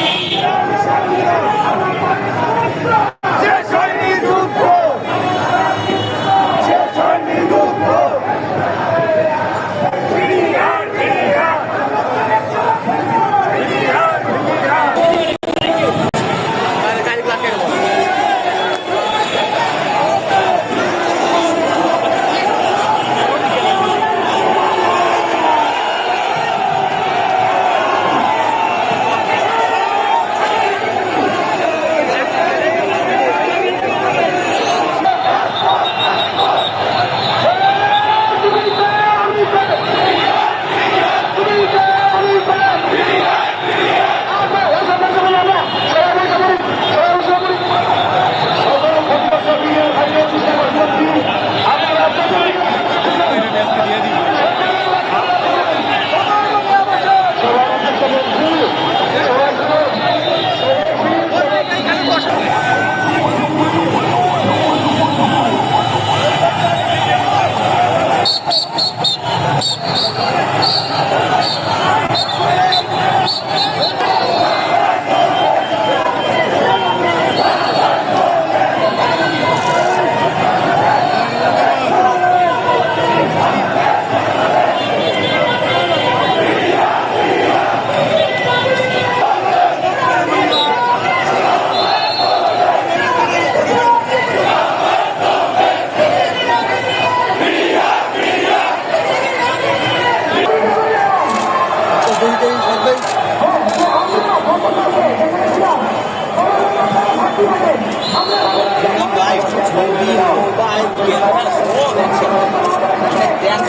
Campeão!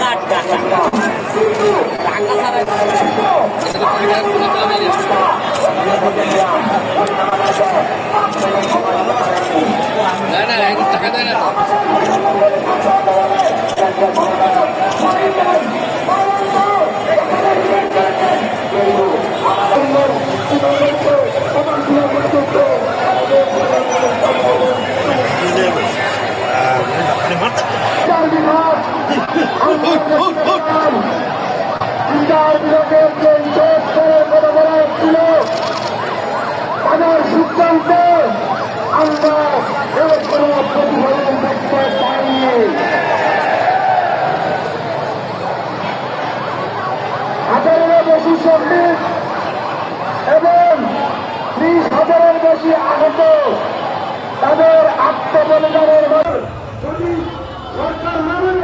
টাকা টাকা ছাড়া না না এখন টাকা দেয় না তাদের সিদ্ধান্তে আমরা এর কোনো প্রতিফলন দেখতে পাইনি হাজারেরও বেশি শ্রমিক এবং ত্রিশ হাজারের বেশি তাদের আত্মবলিদানের যদি সরকার মানে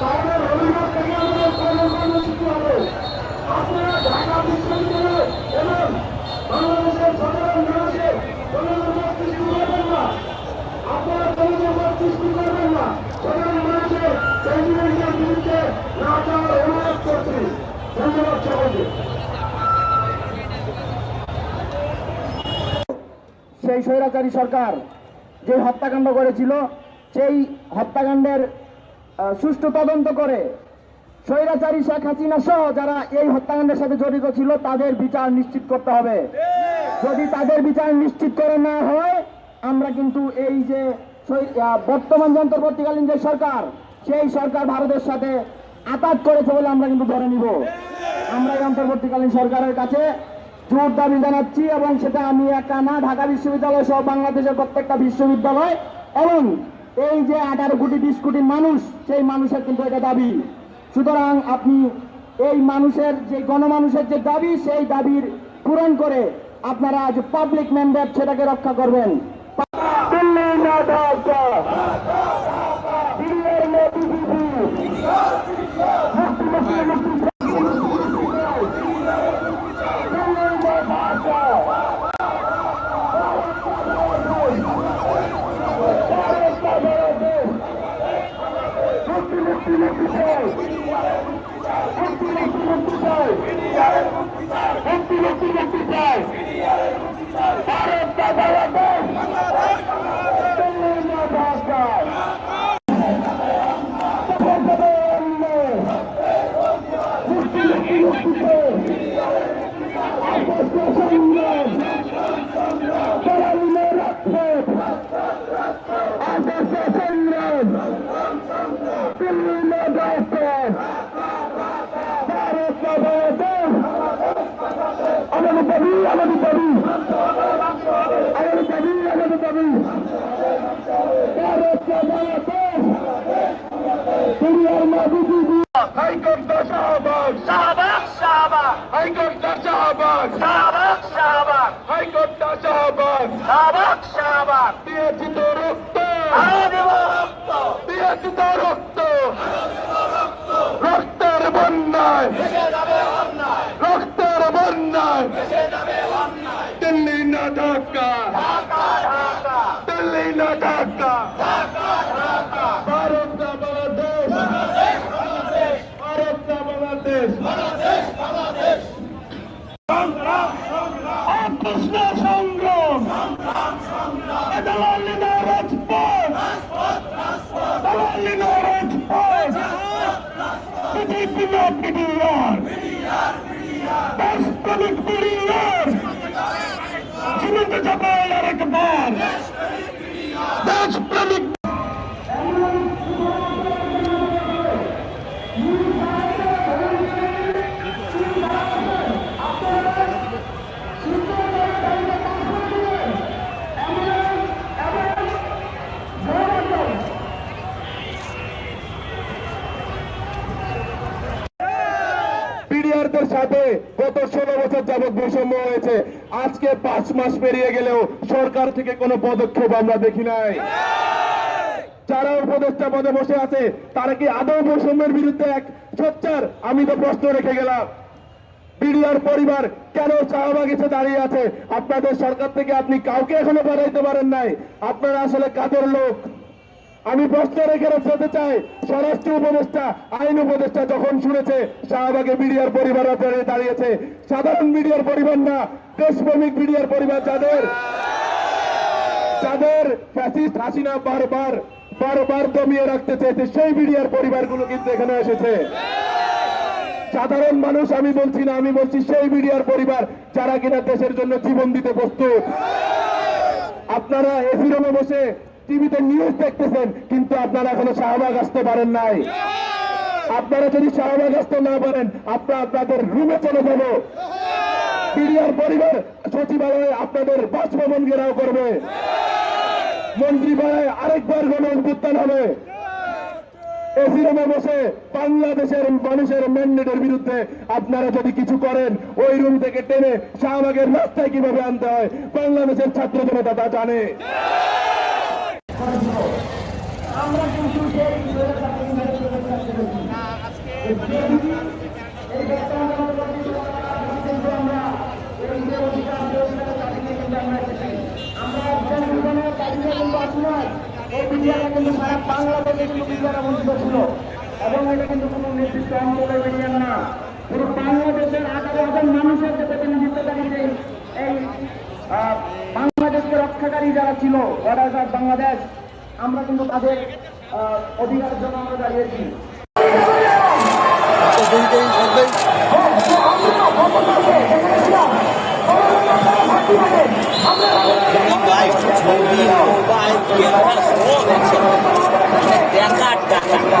তাহলে রবিবার থেকে আমাদের কর্মকর্মসূচি হবে আপনারা ঢাকা বিশ্ববিদ্যালয় এবং বাংলাদেশের সাধারণ মানুষের কোনো মত সৃষ্টি করবেন না আপনারা কোনো মত সৃষ্টি করবেন না সাধারণ মানুষের সেন্টিমেন্টের বিরুদ্ধে না যাওয়ার অনুরোধ করছি ধন্যবাদ সকলকে সেই স্বৈরাচারী সরকার যে হত্যাকাণ্ড করেছিল, সেই হত্যাকাণ্ডের সুষ্ঠু তদন্ত করে স্বৈরাচারী শেখ হাসিনা সহ যারা এই হত্যাকাণ্ডের সাথে জড়িত ছিল, তাদের বিচার নিশ্চিত করতে হবে। যদি তাদের বিচার নিশ্চিত করে না হয়, আমরা কিন্তু এই যে বর্তমান যে অন্তর্বর্তীকালীন যে সরকার, সেই সরকার ভারতের সাথে আঘাত করেছে বলে আমরা কিন্তু ধরে নিব। আমরা এই অন্তর্বর্তীকালীন সরকারের কাছে জোর দাবি জানাচ্ছি এবং সেটা আমি একা না, ঢাকা বিশ্ববিদ্যালয় সহ বাংলাদেশের প্রত্যেকটা বিশ্ববিদ্যালয় এবং এই যে আঠারো কোটি, বিশ কোটি মানুষ, সেই মানুষের কিন্তু এটা দাবি। সুতরাং আপনি এই মানুষের যে, গণমানুষের যে দাবি, সেই দাবির পূরণ করে আপনারা যে পাবলিক ম্যান্ডেট সেটাকে রক্ষা করবেন দিল্লি না ঢাকা দিল্লির মোদি দিদি মুক্তি মুক্তি মুক্তি দিল্লি না ঢাকা ভারত না ভারত মুক্তি মুক্তি মুক্তি চাই মুক্তি মুক্তি মুক্তি চাই মুক্তি মুক্তি মুক্তি চাই ভারত না বাংলাদেশ দিল্লি না ঢাকা আমাদের দাবি আমাদের দাবি আমাদের দাবি ভারতকে বাংলাদেশ দুনিয়ার মাঝে high court Shahbag Shahbag Shahbag high court Shahbag Shahbag Shahbag high court Shahbag Shahbag Shahbag দিয়েছি তো রক্ত রক্ত দিয়েছি তো রক্ত রক্তের বন্যায় রক্তের বন্যায় দিল্লি না ঢাকা দিল্লি না ঢাকা ভারত না বাংলাদেশ ভারত না বাংলাদেশ কৃষ্ণ সংগ্রাম দালালি না রাজপথ দালালি না রাজপথ বিজেপি না পিডিআর। দেশপ্রেমিক পিডিআর জীবিত যাবে আরেকবার। দেশপ্রেমিক পিডিআরদের বৈষম্য হয়েছে। আজকে পাঁচ মাস পেরিয়ে গেলেও সরকার থেকে কোনো পদক্ষেপ আমরা দেখি নাই। যারা উপদেষ্টা পদে বসে আছে, তারা কি আদৌ বৈষম্যের বিরুদ্ধে এক সোচ্চার? আমি তো প্রশ্ন রেখে গেলাম। পিডিআর পরিবার কেন শাহবাগ এসে দাঁড়িয়ে আছে? আপনাদের সরকার থেকে আপনি কাউকে এখনও বাড়াইতে পারেন নাই। আপনারা আসলে কাদের লোক? আমি প্রশ্ন রেখে যেতে চাই, স্বরাষ্ট্র উপদেষ্টা, আইন উপদেষ্টা যখন শুনেছে, শাহবাগে মিডিয়ার পরিবার আপনারা দাঁড়িয়েছে। সাধারণ মিডিয়ার পরিবার না, দেশপ্রেমিক মিডিয়ার পরিবার যাদের? যাদের ফ্যাসিস্ট হাসিনা বারবার বারবার দমিয়ে রাখতে চেয়েছে, সেই মিডিয়ার পরিবারগুলো কিন্তু এখানে এসেছে। সাধারণ মানুষ আমি বলছি না, আমি বলছি সেই মিডিয়ার পরিবার যারা কিনা দেশের জন্য জীবন দিতে প্রস্তুত। আপনারা এসি রুমে বসে টিভিতে নিউজ দেখতেছেন কিন্তু আপনারা এখনও শাহবাগ আসতে পারেন নাই। আপনারা যদি শাহবাগ আসতে না পারেন আপনারা আপনাদের রুমে চলে যাব। মিডিয়ার পরিবার সচিবালয়ে আপনাদের বাসভবন ঘেরাও করবে। মন্ত্রীপাড়ায় আরেকবার গণ উত্থান হবে। এসি রুমে বসে বাংলাদেশের মানুষের ম্যান্ডেটের বিরুদ্ধে আপনারা যদি কিছু করেন ওই রুম থেকে টেনে শাহবাগের রাস্তায় কীভাবে আনতে হয় বাংলাদেশের ছাত্র জনতা তা জানে। আমরা কিন্তু বাংলাদেশে কিন্তু বিচারা বঞ্চিত ছিল এবং এটা কিন্তু কোনো নির্দিষ্ট অঞ্চলের মিডিয়ার না পুরো বাংলাদেশের আঠারো হাজার মানুষের যে প্রতিনিধিত্বকারী এই বাংলাদেশকে রক্ষাকারী যারা ছিল বাংলাদেশ আমরা কিন্তু তাদের অধিকারের জন্য আমরা দাঁড়িয়েছি। দেখা টাকা টাকা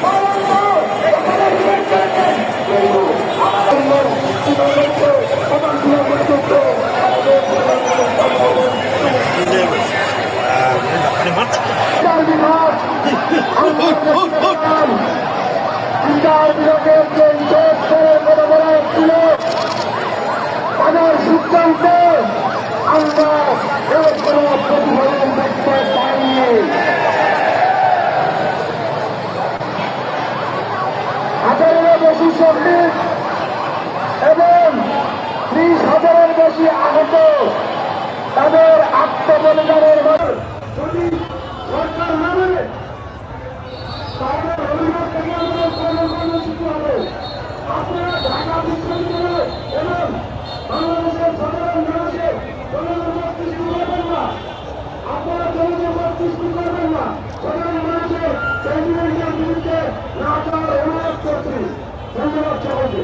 সিদ্ধান্তে আমরা প্রতিফলন পাইনি। হাজারেরও বেশি শ্রমিক এবং ত্রিশ হাজারের বেশি আহত তাদের আত্মবলিদানের যদি ঢাকা বিশ্ববিদ্যালয় এবং বাংলাদেশের সাধারণ মানুষের জনমত সৃষ্টি করবেন না আপনারা জনমত সৃষ্টি করবেন না সাধারণ মানুষের প্রেসিডেন্টের বিরুদ্ধে না যাওয়ার অনুরোধ করছি ধন্যবাদ সকলকে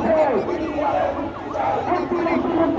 চাই মুক্তি মুক্তি মুক্তি